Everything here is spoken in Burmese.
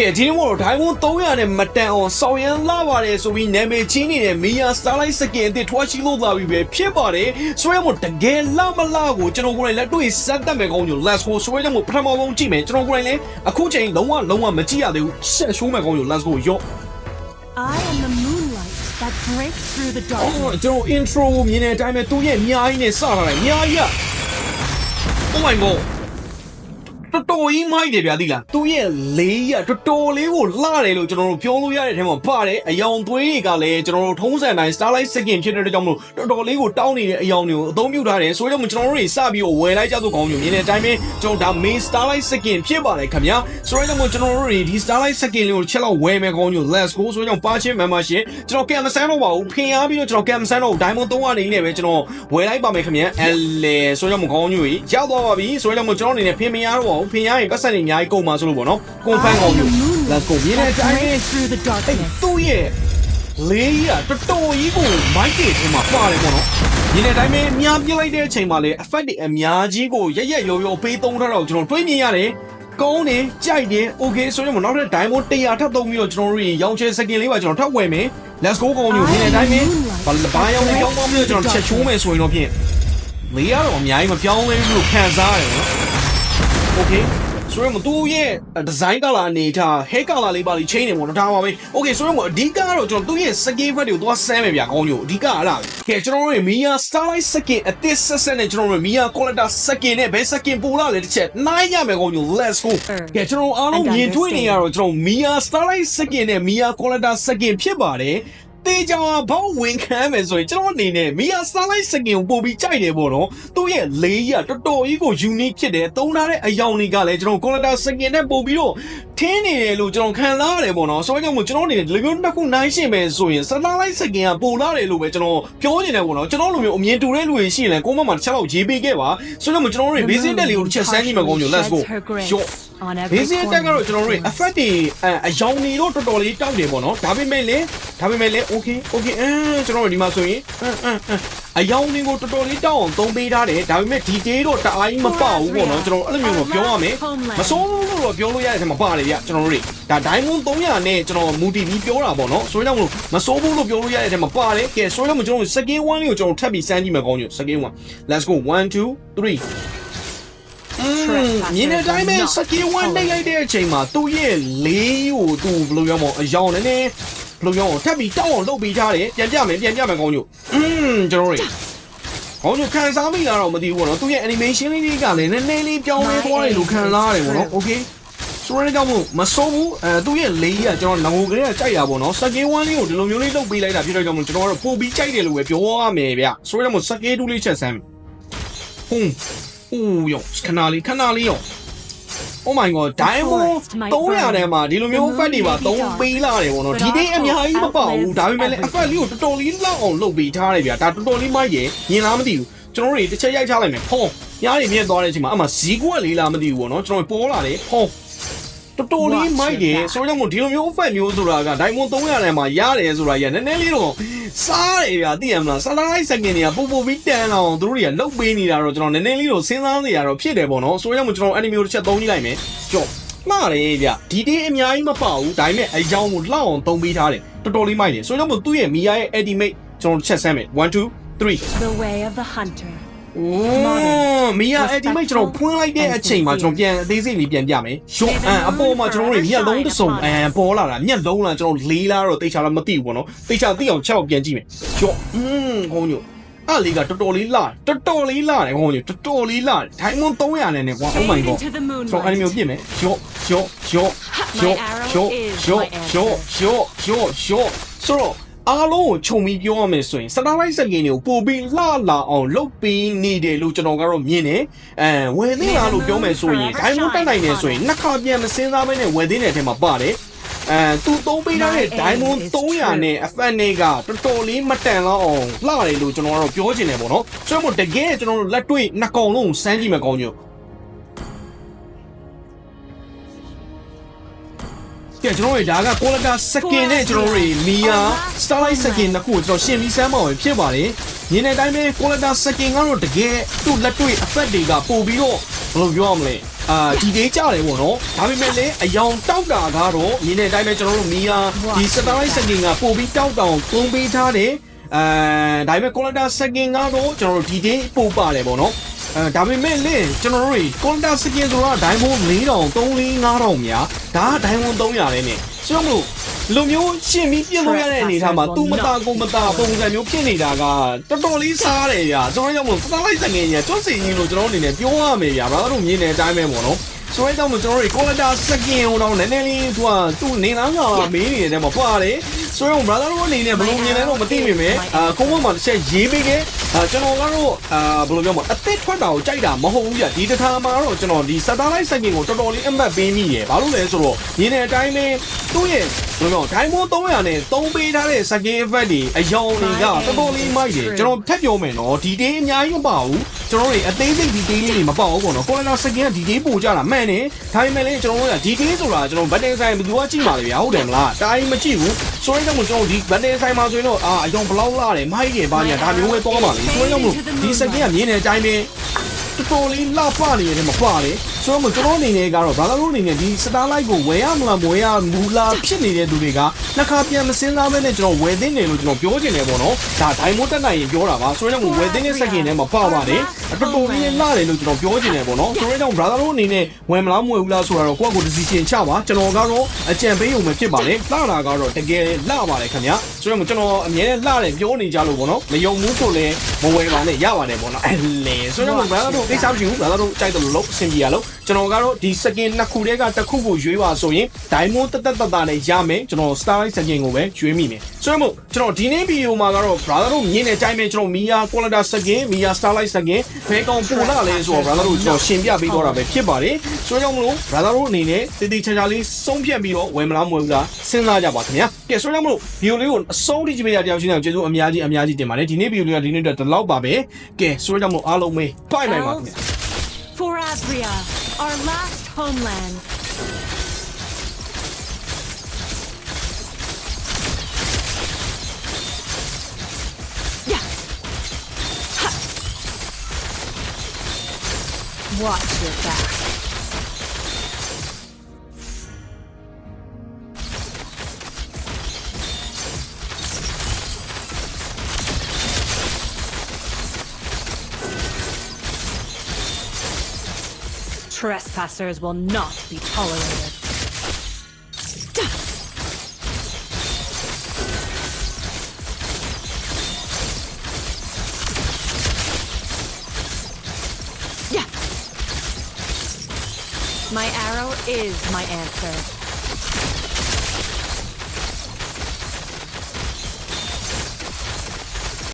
ကဲဒီနေ့မို့တော့ Diamond 300နဲ့မတန်အောင်စောင်းရမ်းလာပါတယ်ဆိုပြီးနာမည်ချင်းနေတဲ့ Mia Starlight Skin အသစ်ထွားရှိလို့လာပြီပဲဖြစ်ပါတယ်ဆိုရမို့တကယ်လာမလာကိုကျွန်တော်ကိုယ်တိုင်လက်တွေ့စမ်းသပ်မယ်ကောင်းညို Let's go ဆိုရမို့ပထမဆုံးကြည့်မယ်ကျွန်တော်ကိုယ်တိုင်လည်းအခုချိန်လုံးဝလုံးဝမကြည့်ရသေးဘူးဆက်ရှိုးမယ်ကောင်းညို Let's go ရော့ I am the moonlight that breaks through the အော် darkness. ကျွန်တော် intro ကိုမြင်တဲ့အတိုင်းပဲသူ့ရဲ့အများကြီးနဲ့စထားတယ်အများကြီးอ่ะ Oh my god တော်တော်ကြီးမိုက်တယ်ဗျာသိလားသူ့ရဲ့လေးရတော်တော်လေးကိုလှတယ်လို့ကျွန်တော်တို့ပြောလို့ရတဲ့အထက်မှာပါတယ်အယောင်သွေးတွေကလည်းကျွန်တော်တို့ထုံးစံတိုင်း Starlight Skin ဖြစ်တဲ့အတွက်ကြောင့်မလို့တော်တော်လေးကိုတောင်းနေတဲ့အယောင်တွေကိုအသုံးပြုထားတယ်ဆိုတော့ကျွန်တော်တို့တွေစပြီးတော့ဝယ်လိုက်ကြသောကောင်းညိုမြင်တဲ့အတိုင်းပဲကျွန်တော်ဒါ main Starlight Skin ဖြစ်ပါတယ်ခင်ဗျာဆိုတော့ကျွန်တော်တို့တွေဒီ Starlight Skin လေးကိုချက်လောက်ဝယ်မယ်ကောင်းညို Let's go ဆိုတော့ပါချင်း membership ကျွန်တော်ကင်မဆန်းတော့ပါဘူးဖင်အားပြီးတော့ကျွန်တော်ကင်မဆန်းတော့ Diamond 300နေနဲ့ပဲကျွန်တော်ဝယ်လိုက်ပါမယ်ခင်ဗျာအဲလေဆိုတော့မကောင်းညိုကြီးရောက်သွားပါပြီဆိုတော့ကျွန်တော်အနေနဲ့ဖင်မရတော့ပါဘူးဖင်ရရင်ပတ်စံနေအများကြီးကုန်ပါဆိုလို့ပေါ့နော် confirm ကောင်းညို Let's go မြင်တဲ့အတိုင်းပဲ breaks through the အဲ့ darkness. သူ့ရဲ့လေးရတော်တော်ကြီးကိုမိုက်တွေထဲမှာပါတယ်ပေါ့နော်ဒီနေ့တိုင်းပဲမြားပြလိုက်တဲ့အချိန်မှာလေ effect တွေအများကြီးကိုရက်ရက်ရောရောပေးသုံးထားတော့ကျွန်တော်တွေးမြင်ရတယ်ကောင်းတယ်ကြိုက်တယ် okay ဆိုရင်မနောက်တဲ့ diamond 100ထပ်သုံးပြီးတော့ကျွန်တော်တို့ရောင်းချဲ second လေးပါကျွန်တော်ထပ်ဝယ်မယ် let's go ကောင်းညိုဒီနေ့တိုင်းပဲဘာဘာရောင်းလဲရောင်းပါပြီးတော့ကျွန်တော်ချက်ချိုးမယ်ဆိုရင်တော့ဖြင့်လေးရတော့အများကြီးမပြောင်းလဲဘူးလို့ခံစားရတယ်နော် okay ဆိုရင်မသူ့ရဲ့ဒီဇိုင်းကလာအနေထား hair color လေးပါလိချိန်နေပေါ့နော်ဒါပါပဲ okay ဆိုရင်မအဓိကကတော့ကျွန်တော်သူ့ရဲ့ skin fat တွေကိုသွားဆမ်းမယ်ဗျာကောင်းညိုအဓိကအဲ့ဒါပဲကဲကျွန်တော်တို့ရဲ့ Mia Starlight Skin အသစ်ဆက်ဆက်နဲ့ကျွန်တော်တို့ Mia Collector Skin နဲ့ဘယ် skin ပိုလာလဲတစ်ချက်နိုင်ရမယ်ကောင်းညို let's go ကဲကျွန်တော်အားလုံးမြင်တွေ့နေရတော့ကျွန်တော် Mia Starlight Skin နဲ့ Mia Collector Skin ဖြစ်ပါတယ် တေးကြောင်ဘောင်းဝင်ခံမယ်ဆိုရင်ကျွန်တော်အနေနဲ့မီယာစလိုက်စကင်ကိုပို့ပြီးကြိုက်တယ်ပေါ့နော်သူ့ရဲ့လေးရတော်တော်ကြီးကို unique ဖြစ်တယ်သုံးထားတဲ့အယောင်တွေကလည်းကျွန်တော် quality စကင်နဲ့ပို့ပြီးတော့ ထင်းနေတယ်လို့ကျွန်တော်ခံစားရတယ်ပေါ့နော်ဆိုတော့ကြောင့်မို့ကျွန်တော်အနေနဲ့ဒီလိုမျိုးတစ်ခုနိုင်ရှင်မယ်ဆိုရင်စတာလိုက်စကင်ကပို့လာတယ်လို့ပဲကျွန်တော်ပြောနေတယ်ပေါ့နော်ကျွန်တော်လိုမျိုးအမြင်တူတဲ့လူတွေရှိရင်လည်းကိုမမတစ်ချက်လောက်ရေးပေးခဲ့ပါဆိုတော့မို့ကျွန်တော်တို့ The တွေ basic တက်လေးကိုတစ်ချက်စမ်းကြည့်မယ်ကောင်းညို let's go sheds her grace ရော့ on ဘေး every စင်းတက်ကတော့ corner. ကျွန်တော်တို့ effect တွေအအယောင်နေတော့တော်တော်လေးတောက်တယ်ပေါ့နော်ဒါပေမဲ့လည်းဒါပေမဲ့လည်း okay okay အဲကျွန်တော်တို့ဒီမှာဆိုရင်အအအအယောင်တွေကိုတော်တော်လေးတောက်အောင်သုံးပေးထားတယ်ဒါပေမဲ့ detail တော့တအားကြီးမပေါဘူးပေါ့နော်ကျွန်တော်အဲ့လိုမျိုးတော့ပြောရမယ်မစိုးဘူးလို့တော့ပြောလို့ရတဲ့အထက်မှာပါတယ်ဗျကျွန်တော်တို့တွေဒါ diamond 300နဲ့ကျွန်တော် multi ပြီးပြောတာပေါ့နော်ဆိုတော့မလို့မစိုးဘူးလို့ပြောလို့ရတဲ့အထက်မှာပါတယ်ကဲဆိုတော့ကျွန်တော်တို့ second one လေးကိုကျွန်တော်ထပ်ပြီးစမ်းကြည့်မယ်ကောင်းည second one let's go 1 2 3မြင်းတဲ့အတိုင်းပဲစကီဝမ်နေလိုက်တဲ့အချိန်မှာသူ့ရဲ့လေးကိုသူဘယ်လိုပြောမလဲအယောင်နည်းနည်းဘယ် လိုပြောမလဲထပ်ပြီးတောင်းအောင်လုပ်ပေးထားတယ်ပြန်ပြမယ်ပြန်ပြမယ်ကောင်းညိုอืมကျွန်တော်တို့ကောင်းညိုခံစားမိလားတော့မသိဘူးပေါ့နော်သူ့ရဲ့ animation လေးတွေကလည်းနည်းနည်းလေးပြောင်းလဲသွားတယ်လို့ခံစားရတယ်ပေါ့နော် okay ဆိုရတဲ့ကြောင့်မို့မစိုးဘူးအဲသူ့ရဲ့လေးကကျွန်တော်ငိုကလေးကကြိုက်တာပေါ့နော်စကေး1လေးကိုဒီလိုမျိုးလေးလုပ်ပေးလိုက်တာဖြစ်တဲ့ကြောင့်မို့ကျွန်တော်ကတော့ပို့ပြီးကြိုက်တယ်လို့ပဲပြောရမယ်ဗျဆိုရတဲ့မို့စကေး2လေးချက်ဆမ်းဟုတ် Ooh ယောခဏလေးခဏလေးယော Oh my god diamond 300ထဲမှာဒီလိုမျိုး fat တွေပါ3ပေးလာတယ်ပေါ့နော်ဒီနေ့အများကြီးမပေါ့ဘူးဒါပေမဲ့လည်း effect လေးကိုတော်တော်လေးလောက်အောင်လုပ်ပေးထားတယ်ဗျာဒါတော်တော်လေးမိုက်ရယ်မြင်လားမသိဘူးကျွန်တော်တို့တွေတစ်ချက်ရိုက်ချလိုက်မယ်ဖုံးညားတွေမြင်သွားတဲ့အချိန်မှာအမှဇီကွက်လေးလားမသိဘူးပေါ့နော်ကျွန်တော်ပေါ်လာတယ်ဖုံး တော်တော်လေးမိုက်တယ်ဆိုတော့မို့ဒီလိုမျိုး effect မျိုးဆိုတာက diamond 300ထဲမှာရတယ်ဆိုတာကြီးကနည်းနည်းလေးတော့စားတယ်ဗျာသိရမလား satellite second တွေကပို့ပို့ပြီးတန်အောင်သူတို့တွေကလုတ်ပေးနေတာတော့ကျွန်တော်နည်းနည်းလေးတော့စဉ်းစားနေရတော့ဖြစ်တယ်ပေါ့နော်ဆိုတော့မို့ကျွန်တော် enemy ကိုတစ်ချက်သုံးကြည့်လိုက်မယ်ကြော့မှားတယ်ဗျဒီတေးအများကြီးမပေါ့ဘူးဒါပေမဲ့အယောင်ကိုလှောက်အောင်သုံးပေးထားတယ်တော်တော်လေးမိုက်တယ်ဆိုတော့မို့သူ့ရဲ့မီယာရဲ့ ultimate ကျွန်တော်ချက်ဆမ်းမယ်1 2 3 The way of the hunter. အိုးမီယာ ultimate ကျွန်တော်ဖွင့်လိုက်တဲ့အချိန်မှာကျွန်တော်ပြန်အသေးစိတ်လေးပြန်ပြမယ်ရော့အန်အပေါ်မှာကျွန်တော်တို့မျက်လုံးတစ်စုံအန်ပေါ်လာတာမျက်လုံးလားကျွန်တော်လေးလားတော့တိတ်ချလားမသိဘူးပေါ့နော်တိတ်ချသိအောင်ချက်အောင်ပြန်ကြည့်မယ်ရော့อืมခေါင်းညိုအဲ့လေးကတော်တော်လေးလာတော်တော်လေးလာတယ်ခေါင်းညိုတော်တော်လေးလာဒိုင်မွန်300နဲ့နဲ့ကွာ oh my Fade god into the ကျွန်တော်အဲ့ဒီမျိုး moonlight. ပြစ်မယ်ရော့ရော့ရော့ရော့ရော့ရော့ရော့ရော့ရော့ရော့ဆိုတော့ အားလုံးကိုခြုံပြီးပြောရမယ်ဆိုရင် satellite စကင်တွေကိုပို့ပြီးလှလာအောင်လုပ်ပေးနေတယ်လို့ကျွန်တော်ကတော့မြင်တယ်အဲဝယ်သေးလားလို့ပြောမယ်ဆိုရင် diamond တက်နိုင်တယ်ဆိုရင်နှစ်ခါပြန်မစင်းစားဘဲနဲ့ဝယ်သေးတဲ့အထက်မှာပါတယ်အဲသူသုံးပေးထားတဲ့ diamond 300နဲ့ effect တွေကတော်တော်လေးမတန်လောက်အောင်လှတယ်လို့ကျွန်တော်ကတော့ပြောချင်တယ်ပေါ့နော်ဆိုတော့တကယ်ကျွန်တော်တို့လက်တွေ့နှစ်ကောင်လုံးစမ်းကြည့်မယ်ကောင်းညို ကဲကျွန်တော်တို့ဒါက quality second နဲ့ကျွန်တော်တို့မီယာ starlight second နှစ်ခုကိုကျွန်တော်ရှင်းပြီးစမ်းမအောင်ဖြစ်ပါတယ်။ညနေတိုင်းပဲ quality second ကတော့တကယ်သူ့လက်တွေ့ effect တွေကပို့ပြီးတော့ဘယ်လိုပြောရမလဲအာဒီဒေးကြတယ်ပေါ့နော်ဒါပေမဲ့လည်းအယောင်တောက်တာကတော့မြင်တဲ့အတိုင်းပဲကျွန်တော်တို့မီယာဒီစတာလိုက်စကင်ကပို့ပြီးတောက်တောင်သုံးပေးထားတယ်အဲဒါပေမဲ့ကွန်လက်တာစကင်ကတော့ကျွန်တော်တို့ဒီဒေးပို့ပါတယ်ပေါ့နော် အဲဒါပေမဲ့လေကျွန်တော်တို့တွေကွန်လက်တာစကင်ဆိုတာဒိုင်းဘုံ4000 3000 5000များဒါကဒိုင်းဘုံ300လဲနဲ့ဆိုတော့မလို့လူမျိုးရှင်းပြီးပြင်လို့ရတဲ့အနေအထားမှာသူမတာကိုမတာပုံစံမျိုးဖြစ်နေတာကတော်တော်လေးစားတယ်ဗျာဆိုတော့ကြောင့်မလို့စတာလိုက်စကင်ကြီးကျွတ်စီကြီးလို့ကျွန်တော်အနေနဲ့ပြောရမယ်ဗျာဘာလို့တို့မြင်တဲ့အတိုင်းပဲပေါ့နော်ဆိုရဲတော့ကျွန်တော်တို့ကိုလတာစကင်အောင်တော့နည်းနည်းလေးသူကသူ့နေလားငါမေးနေတယ်မှာပါတယ်ဆိုရင် brother တို့အနေနဲ့ဘယ်လိုမြင်လဲတော့မသိမိမယ်အာကိုမမှာတစ်ချက်ရေးပေးခဲ့ အာကျွန်တော်ကတော့အာဘယ်လိုပြောမလဲအသက်ထွက်တာကိုကြိုက်တာမဟုတ်ဘူးပြဒီတစ်ခါမှာတော့ကျွန်တော်ဒီစတာလိုက်စကင်ကိုတော်တော်လေးအမှတ်ပေးမိရယ်ဘာလို့လဲဆိုတော့မြင်တဲ့အတိုင်းပဲသူ့ရဲ့ဘယ်လိုပြောဒိုင်းမိုး300နဲ့3ပေးထားတဲ့စကင် effect တွေအယောင်တွေကတော်တော်လေးမိုက်တယ်ကျွန်တော်ထပ်ပြောမယ်နော်ဒီတေးအများကြီးမပါဘူးကျွန်တော်တို့အသေးစိတ်ဒီတေးလေးတွေမပေါ့ဘူးပေါ့နော်ကိုလတာစကင်ကဒီတေးပို့ကြတာမှန်တယ်ဒါပေမဲ့လည်းကျွန်တော်တို့ကဒီတေးဆိုတာကျွန်တော်ဘတ်တင်ဆိုင်ဘယ်သူကကြည့်ပါလဲဗျာဟုတ်တယ်မလားတာကြီးမကြည့်ဘူးဆိုရင်တော့ကျွန်တော်ဒီဘတ်တင်ဆိုင်မှာဆိုရင်တော့အာအယောင်ဘလောက်လာတယ်မိုက်တယ်ဘာညာဒါမျိုးပဲသွားပါလေဆိုရင်တော့ဒီစကင်ကမြင်တဲ့အတိုင်းပဲတော်တော်လေးလှပနေတယ်မပါလေဆိုတော့ကျွန်တော်အနေနဲ့ကတော့ဘာသာလို့အနေနဲ့ဒီစတားလိုက်ကိုဝယ်ရမလားမဝယ်ရမူလားဖြစ်နေတဲ့သူတွေကနှစ်ခါပြန်မစင်းစားဘဲနဲ့ကျွန်တော်ဝယ်သိနေလို့ကျွန်တော်ပြောချင်တယ်ပေါ့နော်ဒါဒိုင်မိုးတက်နိုင်ရင်ပြောတာပါဆိုရင်တော့ဝယ်သိတဲ့စကင်ထဲမှာပါပါတယ်အတော်တော်လေးလှတယ်လို့ကျွန်တော်ပြောချင်တယ်ပေါ့နော်ဆိုရင်တော့ brother တို့အနေနဲ့ဝယ်မလားမဝယ်ဘူးလားဆိုတာတော့ကိုယ့်အကို decision ချပါကျွန်တော်ကတော့အကြံပေးုံပဲဖြစ်ပါတယ်လှတာကတော့တကယ်လှပါတယ်ခင်ဗျာဆိုတော့ကျွန်တော်အမြဲတမ်းလှတယ်ပြောနေကြလို့ပေါ့နော်မယုံဘူးဆိုလည်းမဝယ်ပါနဲ့ရပါတယ်ပေါ့နော်အဲ့လေဆိုတော့ brother တို့ကိစ္စမရှိဘူး brother တို့ကြိုက်တယ်လို့လို့အဆင်ပြေရလို့ ကျွန်တော်ကတော့ဒီ skin နှစ်ခုတည်းကတစ်ခုကိုရွေးပါဆိုရင် diamond တက်တက်တက်တက်နဲ့ရမယ်ကျွန်တော် starlight skin ကိုပဲရွေးမိမယ်ဆိုတော့မို့ကျွန်တော်ဒီနေ့ဗီဒီယိုမှာကတော့ brother တို့မြင်တဲ့အတိုင်းပဲကျွန်တော် Mia quality skin Mia starlight skin ဘယ်ကောင်ပိုလာလဲဆိုတော့ brother တို့ကျွန်တော်ရှင်းပြပေးတော့တာပဲဖြစ်ပါတယ်ဆိုတော့ကြောင့်မလို့ brother တို့အနေနဲ့တည်တည်ချာချာလေးဆုံးဖြတ်ပြီးတော့ဝယ်မလားမဝယ်ဘူးလားစဉ်းစားကြပါခင်ဗျာကဲဆိုတော့ကြောင့်မလို့ဗီဒီယိုလေးကိုအဆုံးထိကြည့်ပေးရတဲ့အောင်ရှင်းအောင်ကျေးဇူးအများကြီးအများကြီးတင်ပါတယ်ဒီနေ့ဗီဒီယိုလေးကဒီနေ့တော့ဒီလောက်ပါပဲကဲဆိုတော့ကြောင့်မလို့အားလုံးပဲ bye bye ပါခင်ဗျာ For Adria, our last homeland. Yeah. Watch your back. Trespassers will not be tolerated. My arrow is my answer.